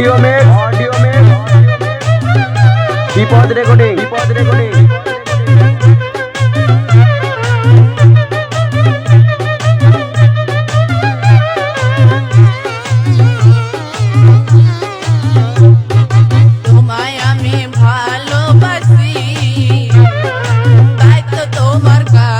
Audio make audio make বিপদ recording বিপদ recording I'm marcar.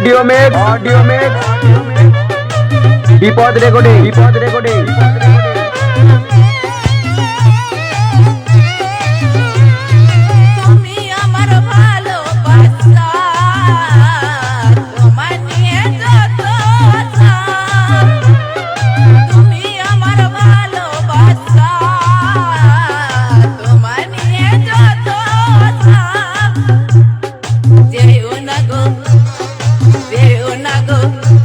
Audio make audio make বিপদ recording বিপদ recording. go, not go.